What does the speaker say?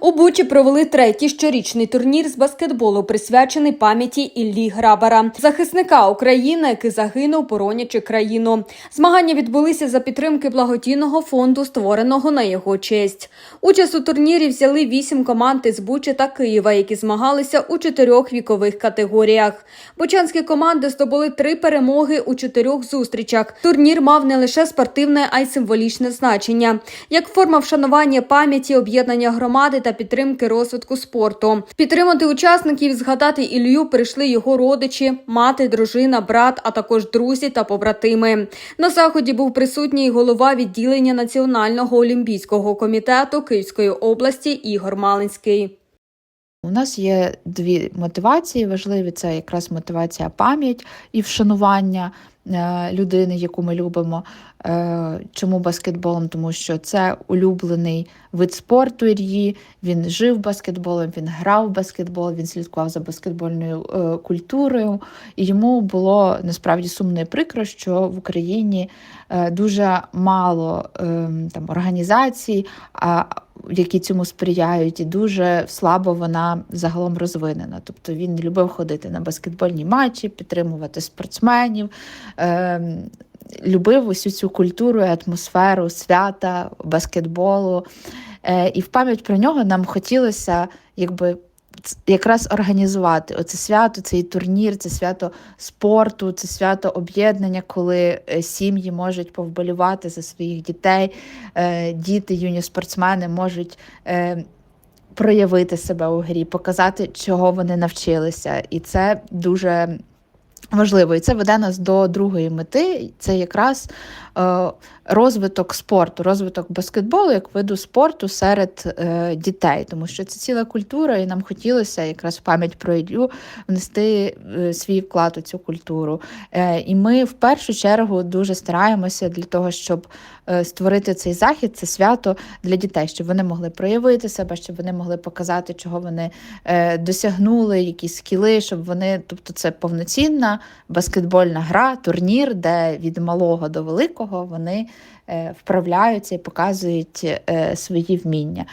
У Бучі провели третій щорічний турнір з баскетболу, присвячений пам'яті Іллі Грабара, захисника України, який загинув, боронячи країну. Змагання відбулися за підтримки благодійного фонду, створеного на його честь. Участь у турнірі взяли вісім команд із Бучі та Києва, які змагалися у чотирьох вікових категоріях. Бучанські команди здобули три перемоги у чотирьох зустрічах. Турнір мав не лише спортивне, а й символічне значення, як форма вшанування пам'яті, об'єднання громади та підтримки розвитку спорту. Підтримати учасників, згадати Ілью прийшли його родичі, мати, дружина, брат, а також друзі та побратими. На заході був присутній голова відділення Національного олімпійського комітету Київської області Ігор Малинський. У нас є дві мотивації важливі: це якраз мотивація пам'ять і вшанування е, людини, яку ми любимо. Е, Чому баскетболом? Тому що це улюблений вид спорту Ільї. Він жив баскетболом, він грав в баскетбол, він слідкував за баскетбольною е, культурою. І йому було насправді сумно і прикро, що в Україні дуже мало е, там організацій. Які цьому сприяють, і дуже слабо вона загалом розвинена. Тобто він любив ходити на баскетбольні матчі, підтримувати спортсменів, е, любив усю цю культуру атмосферу свята, баскетболу. Е, і в пам'ять про нього нам хотілося якби. Якраз організувати оце свято, цей турнір, це свято спорту, це свято об'єднання, коли е, сім'ї можуть повболівати за своїх дітей, е, діти, юні спортсмени можуть е, проявити себе у грі, показати, чого вони навчилися. І це дуже важливо. І це веде нас до другої мети. Це якраз розвиток спорту, розвиток баскетболу як виду спорту серед е, дітей, тому що це ціла культура, і нам хотілося якраз в пам'ять про Іллю внести е, свій вклад у цю культуру. Е, і ми в першу чергу дуже стараємося для того, щоб е, створити цей захід, це свято для дітей, щоб вони могли проявити себе, щоб вони могли показати, чого вони е, досягнули, які скіли, щоб вони, тобто, це повноцінна баскетбольна гра, турнір, де від малого до великого вони е, вправляються і показують е, свої вміння.